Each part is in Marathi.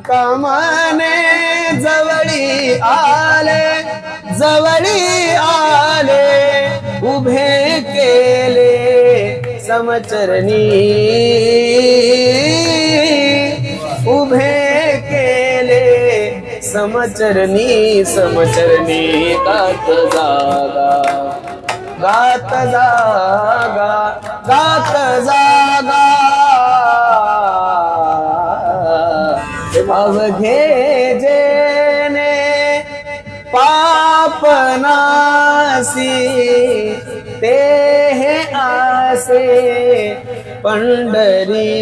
तुका जवळी आले जवळी आले उभे केले समचरणी. उभे केले समचरणी समचरणी गात जागा गात जागा. अवघे जेने पापनासी ते हे आसे पंढरी।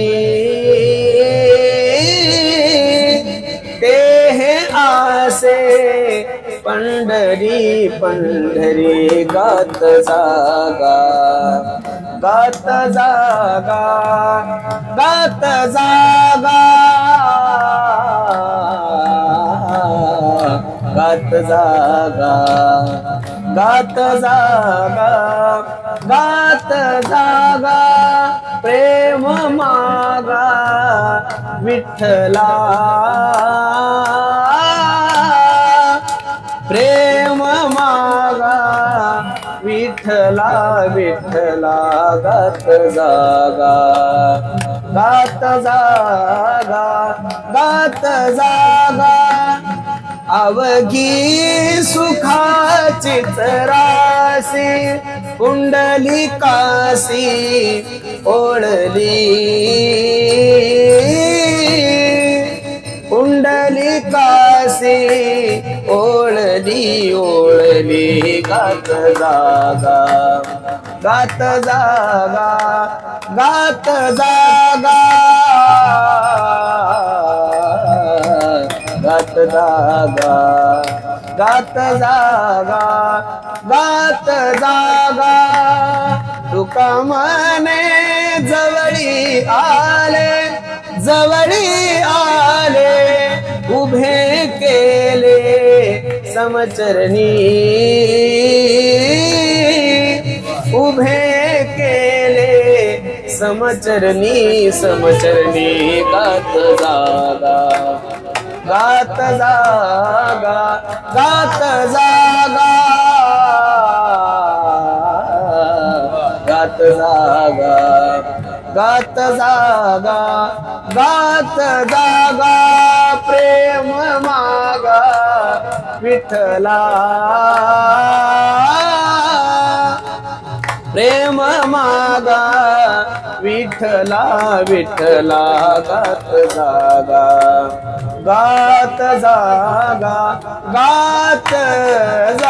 ते हे आसे पंढरी पंढरी गात जागा गात जागा गात जागा। गात जागा गात जागा गात जागा प्रेम मागा विठ्ठला. प्रेम मागा विठ्ठला विठ्ठला गात जागा गात जागा गात जागा. अवघी सुखाचे राशी कुंडली कासी ओळली. कुंडली कासी ओळली ओळली. गात जागा गात जागा गात जागा. जागा गात जागा गात जागा. तुका मने जवळी आले जवळी आले उभे केले समचरणी. उभे केले समचरणी समचरणी गात जागा. गात जागा गात जागा. गात जागा गात जागा गात जागा. प्रेम मागा विठला प्रेम मागा विठला विठला गात जागा. गात जागा गात जागा